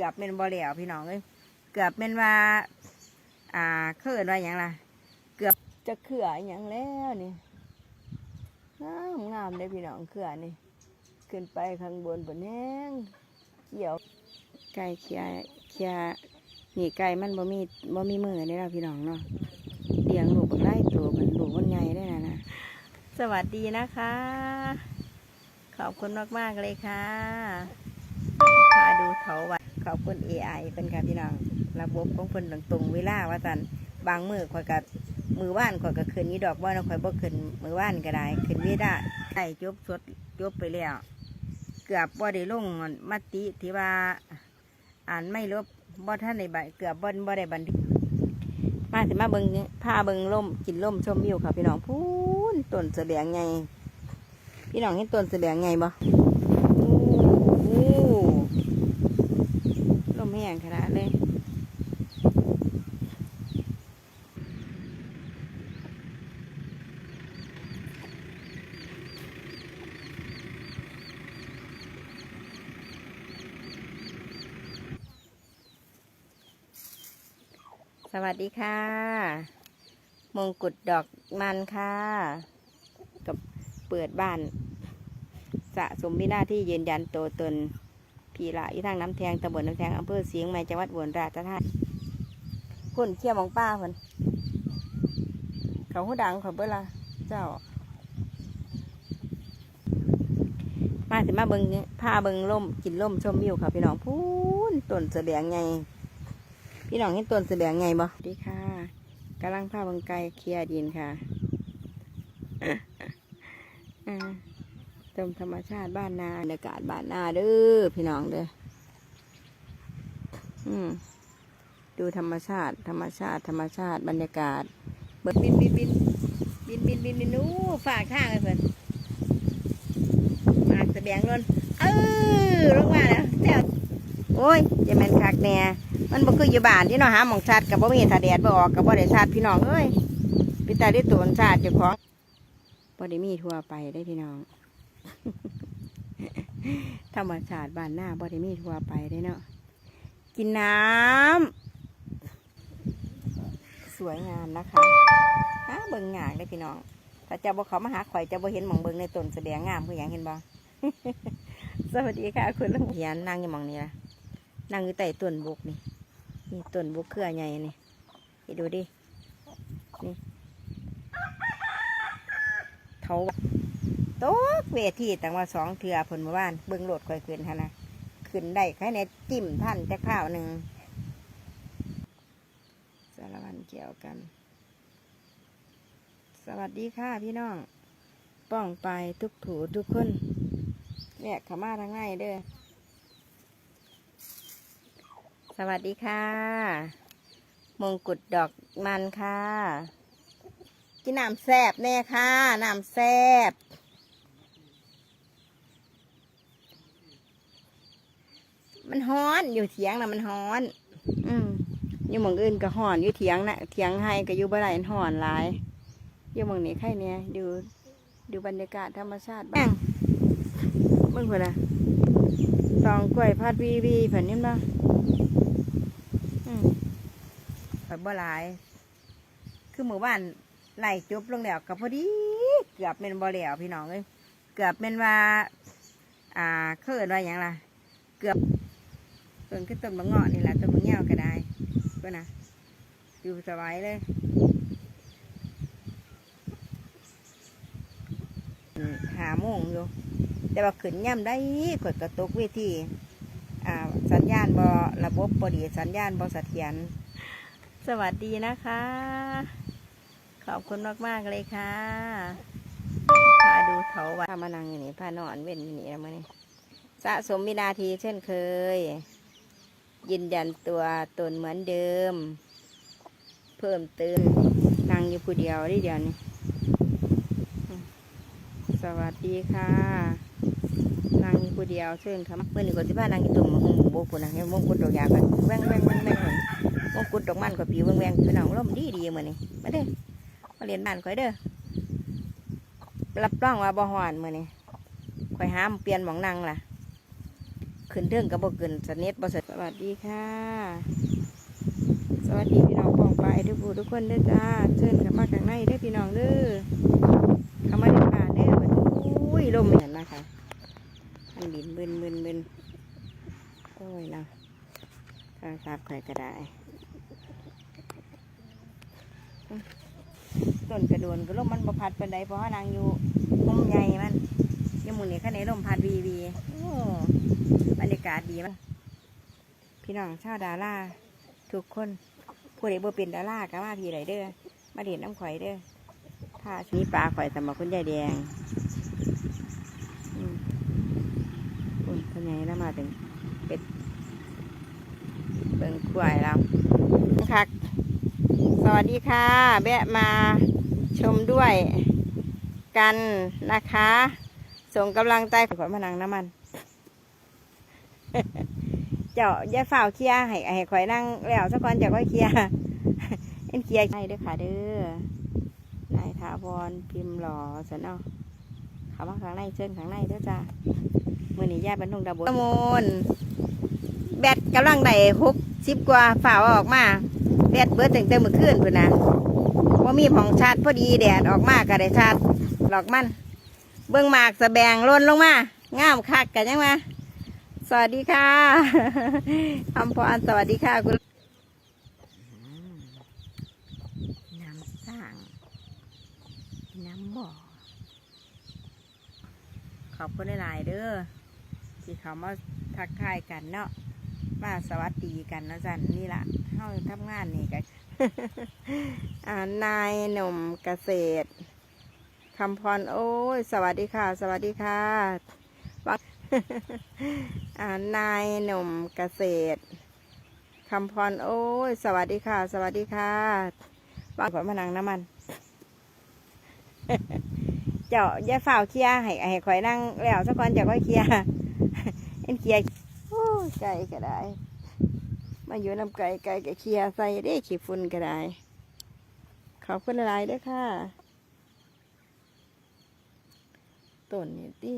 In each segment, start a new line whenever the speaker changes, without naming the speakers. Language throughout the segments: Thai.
กือบเป็นบ่แล้วพี่น้องเอ้ยเกือบเป็นว่า อ่าเขื่อนว่าอย่างล่ะเกือบจะเขื่ออย่างแล้วนี่งามงามเลยพี่น้องเขื่อนี่ขึ้นไปข้างบนบนแห้งเกี่ยวไก่เคียเคียนี่ไก่มันบ่มีบ่มีมือนี่เราพี่น้องเนาะเลี้ยงลูกบักไล่ตัวมันลูกมันใหญ่ได้นะนะสวัสดีนะคะ ขอบคุณมาก ๆ เลยค่ะพาดูเถาวัน อบคุณ AI เป็นค่ะพี่น้อง ระบบของเพิ่นตรงตรงๆเวลาว่าสันบางมือข่อยกับมือว่านข่อยก็ขึ้นนี้ดอกว่าข่อยบ่ขึ้นมือว่านก็ได้ขึ้นเวลาใกล้จบสดจบไปแล้ว เกือบบ่ได้ลงมติที่ว่าอ่านไม่ลบบ่ท่านในบัเกือบบ่บ่ได้บันทึกมาสิมาเบิงพาเบิงล่มกินล่มชมวิวค่ะพี่น้องพูนต้นเสลียงไงพี่น้องเห็นต้นเสลียงไงบ่โอ้โหลมแห้งขนาดเลย ส วัสดีค่ะ มงกุฎดอกมันค่ะ กับเปิดบ้าน สะสมวินาที่ยืนยันตัวตนพีละอีทางน้ำแทงตำบลน้ำแทงอำเภอเสียงใหม่จังหวัดอุบลราชธานีคนเขี่ยวมองป้าเพิ่นเขาหูดังเขาเบิ่ละเจ้า มาสิมาเบิงพาเบิงล่มกินล่มชมวิวค่ะพี่น้องพูนต้นเสลียงไง พี่น้องเห็นต้นเสลียงไงบ่ดีค่ะกำลังพาบังไก่เคลียดินค่ะอ่าชมธรรมชาติบ้านนาบรรยากาศบ้านนาเด้อพี่น้องเด้ออืมดูธรรมชาติ ธรรมชาติ ธรรมชาติบรรยากาศเบิดบินบินบินบินบินบินบินนู้ฝากข้างเลยเพิ่อนมาเสลียงล้นเออลงมาแล้วแซ่บโอ้ยจะแมนคักแน่ มันบ่คืออยู่บ้านที่เนาะหาหมองชาติกับบ่มีถ้าแดดบ่ออกกับบ่ได้ชาติพี่น้องเอ้ยพี่ตาได้ตัวชาติเจ้าของบ่ได้มีทั่วไปได้พี่น้องธรรมชาติบ้านหน้าบ่ได้มีทั่วไปได้เนาะกินน้ำสวยงามนะคะหาเบิ่งงามได้พี่น้องถ้าเจ้าบ่เขามาหาข่อยเจะบ่เห็นหมองเบิ่งในต้นแสดงงามคือหยังเห็นบ่สวัสดีค่ะคุณลุงเหียนนั่งอยู่หมองนี้ละนั่งอยู่ใต้ต้นบุกนี่ นี่ต้นบุกเครือใหญ่นี่ไปดูดิ นี่เทาโต๊ะเวทีต่างว่าสองเถื่อผลมาบ้าน เบิ้งโหลดค่อยขึ้นฮะนะขึ้นได้แค่ในจิ้มท่านจะข้าวหนึ่งสารวันเกี่ยวกัน สวัสดีค่ะพี่น้อง ป้องไปทุกถูทุกคนเนี่ยขามาทางในเด้อ สวัสดีค่ะ มงกุฎดอกมันค่ะกินน้ำแซบแน่ค่ะน้ำแซบมันฮ้อนอยู่เถียงนะมันฮ้อน อืมอยู่หมองอื่นก็ฮ้อนอยู่เถียงนะเถียงให้ก็อยู่บ่ได้มันฮ้อนหลายอยู่หมองนี้ใครเนี่ยดูดูบรรยากาศธรรมชาติบ้างเบิ่งเพื่อนนะตองกล้วยพัดวีวีผ่นนี่มั้ง ข่อยบ่หลาย คือหมู่บ้านไล่จบลงแล้วกับพอดีเกือบเป็นบ่แล้วพี่น้องเอ้ยเกือบเป็นว่า อ่าเขื่อนว่าอย่างล่ะเกือบต้นคือต้นมะเงาะนี่แหละต้นมะเงี้ยวก็ได้ก็นะอยู่สบายเลยหาโมงอยู่ แต่ว่าขึ้นย่ำได้ข่อยกระตุกเวทีอ่า สัญญาณบอระบบบ่ดี สัญญาณบอเสถียร สวัสดีนะคะ ขอบคุณมาก ๆ เลยค่ะพาดูเถาวันพามานั่งอยู่นี่พานอนเว้นอยู่นี่แล้วมาเนี่ยสะสมวินาทีเช่นเคย ยืนยันตัวตนเหมือนเดิม เพิ่มเติมนั่งอยู่ผู้เดียวได้เดียวนี่อืมสวัสดีค่ะนั่งอยู่ผู้เดียวเชิญครับเมื่อนี้ก็สิพานั่งอยู่ตุ่มมงโบกุนะให้มงกุฎดอกยากันแว่งแว่งแว่งแว่งเห มงกุฎดอกมันกับผิวแวงๆพี่น้องร่มดีดีๆมือนี่มาเด้อมาเรียนบ้านข่อยเด้อรับรองว่าบ่หวานมือนี่ข่อยห้ามเปลี่ยนหมองนังล่ะขึ้นเรื่องกับบกขึ้นสนิทบสสวัสดีค่ะ สวัสดีพี่น้องปองไปทุกผู้ทุกคนเด้อจ้าเชิญเข้ามาข้างในเด้อพี่น้องเด้อเข้ามาในป่าเด้อมันอุ้ยลมเห็นนะคะมันบินบึนบึนบึนโอ้ยเนาะโทรศัพท์ข่อยก็ได้ ต้นกระโดนก็ลมมันบพัดเป็นไดเพราะว่านางอยู่มุมใหญ่มันอยังมุนนี่ข้างในลมพัดวีวีโอ้บรรยากาศดีมากพี่น้องชาวดาราทุกคนผู้ใดบ่เป็นดาราก็มาพี่ไรเด้อมาเด่นน้ำข่อยเด้อถ้านี้ปลาข่อยสำหรับคุณยายแดงอืมอุ่นเท่าไงแล้วมาถึงเป็ดเบิ่งกล้วยแล้วคัก สวัสดีค่ะ แวะมาชมด้วยกันนะคะ ส่งกำลังใจขอมานังน้ำมัน เจ้าย่าฝ่าวเคลียให้ให้ข่อยนั่งแล้วสักคนจะค่อยเคลียเอ็นเคลียให้ด้อค่ะเด้อนายถาวรพิมพ์หล่อสนเนาะเขามาข้างในเชิญข้างในเด้อจ้ามือนี้ย่าบรรทุงดาบนมนแบตกำลังได้หกสิบกว่าฝ่าวเอาออกมา แดดเบิดตั้งแต่เมื่อคืนพุ่นนะว่ามีผ่องชาดพอดีแดดออกมาก็ได้ชาดหลอกมัน เบื้องหมากสะแบงล่นลงมางามคักกันยังมาสวัสดีค่ะคำพรสวัสดีค่ะคุณน้ำสร้าง น้ำบ่อขอบคุณหลายๆเด้อที่เขามาทักทายกันเนาะมาสวัสดีกันนะจันนี่ละ เฮาทำงานนี่กันอ่านายหนุ่มเกษตรคำพรโอ้ย สวัสดีค่ะ สวัสดีค่ะวักอ่านายหนุ่มเกษตรคำพรโอ้ย สวัสดีค่ะ สวัสดีค่ะวางขวดมะนังน้ำมัน เจ้าอย่าฝ่าวเคลียให้ให้ข่อยนั่งแล้วสักคนจะค่อยเคลียเอ็นเคลียร์โอ้ยไก่ก็ได้ มาอยู่น้ำไก่ไก่ก็เคลียใส่ได้ขี้ฝุ่นก็ได้ ขอบคุณหลายด้วยค่ะต้นนี่ตี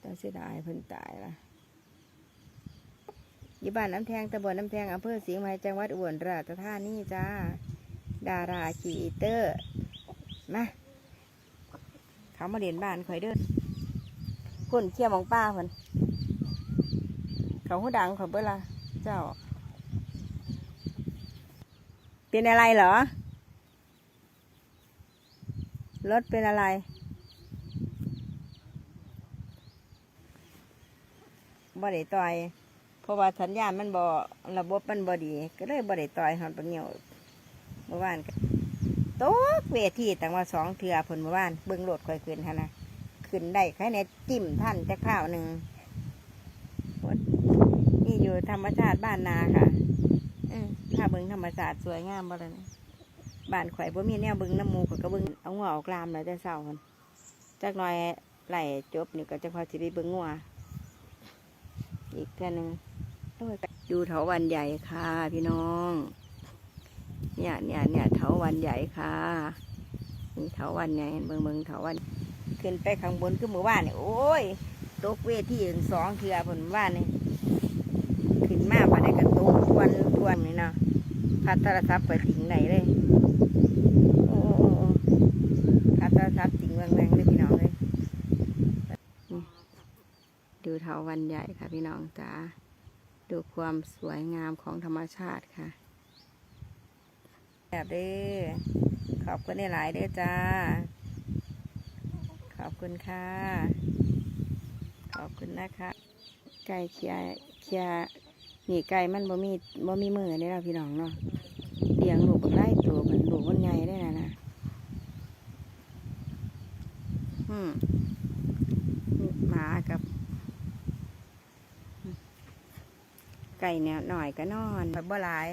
แต่เสียดายเพิ่นตายละอยู่บ้านน้ำแทงตำบลน้ำแทงอำเภอศรีไม้จังหวัดอุบลราชธานีจ้า ดาราขีเตอร์ มาเขามาเรียนบ้านข่อยเด้อคนเคี่ยวมองป้าเพิ่นเขาหูดังเขาเบิ่อละ เจ้า เป็นอะไรเหรอ รถเป็นอะไร บ่ได้ต่อย เพราะว่าสัญญาณมันบ่ระบบมันบ่ดี ก็เลยบ่ได้ต่อยหอนปะเหนียวเมื่อวานก็ตกเวทีแต่ว่าสองเถื่อผลเมื่อวานเบิ้งโหลดค่อยขึ้นฮะนะขึ้นได้แค่ในจิ้มท่านแต่ข้าวหนึ่ง อยู่ธรรมชาติบ้านนาค่ะเออถ้าเบิ้งธรรมชาติสวยงามบ่เลยนะบ้านข่อยบ่มีแนวเบิ้งน้ำหมูข่อยก็เบิ้งเอางัวออกลามเลยแต่เศร้าคนจักหน่อยไหลจบนี่ก็จะพอสิไปเบิ้งงัวอีกเท่านึงโอ้ยดูเถาวันใหญ่ค่ะ พี่น้อง เนี่ยเนี่ยเนี่ยเถาวันใหญ่ค่ะนี่เถาวันใหญ่เบิ้งเบิ้งเถาวันขึ้นไปข้างบนคือหมู่บ้านนี่โอ้ยตกเวทีถึงสองเทือผลบ้านนี่ขึ้นมาบันไดกระตุกท วนทวนนี่เนาะพัดโทรศัพท์ไปถิงไหนเลย โอ้โอ้โอ้พัดโทรศัพท์ถิงแวงๆเลยพี่น้องเลยนี่ดูเถาวันใหญ่ค่ะพี่น้องจ๋าดูความสวยงามของธรรมชาติค่ะแบบเด้อขอบคุณหลายๆเด้อจ้า ขอบคุณค่ะ ขอบคุณนะคะไก่เคียเคีย นี่ไก่มันบ่มีบ่มีมือเนี่ยเราพี่น้องเนาะเลี้ยงลูกบักไล่ตัวมันลูกมันใหญ่ได้นะนะอืมหมากับไก่เนี่ยหน่อยก็นอนแบบบ่หลาย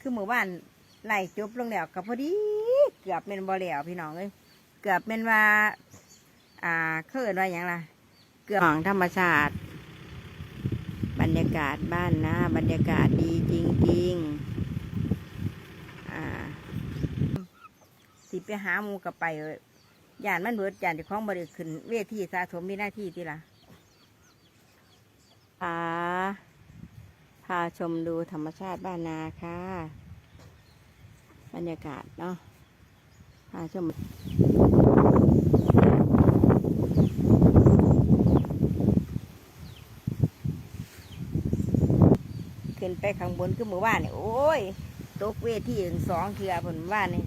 คือหมู่บ้านไล่จบลงแล้วกับพอดี เกือบเป็นบ่แล้วพี่น้องเลยเกือบเป็นว่า อ่าเขาเอินว่าอย่างไรเกือบของธรรมชาติากาศบ้านนะบรรยากาศดีจริงๆอ่าสิไปหาหมูกับไปเอ้ยย่านมันเบิดย่านที่ของบริขึ้น เวทีสะสมมีหน้าที่ที่ละพาพาชมดูธรรมชาติบ้านนาค่ะ บรรยากาศเนาะพาชม ไปข้างบนคือหมู่บ้านนี่โอ้ยตกเวทีถึงสองเทือผลบ้านนี่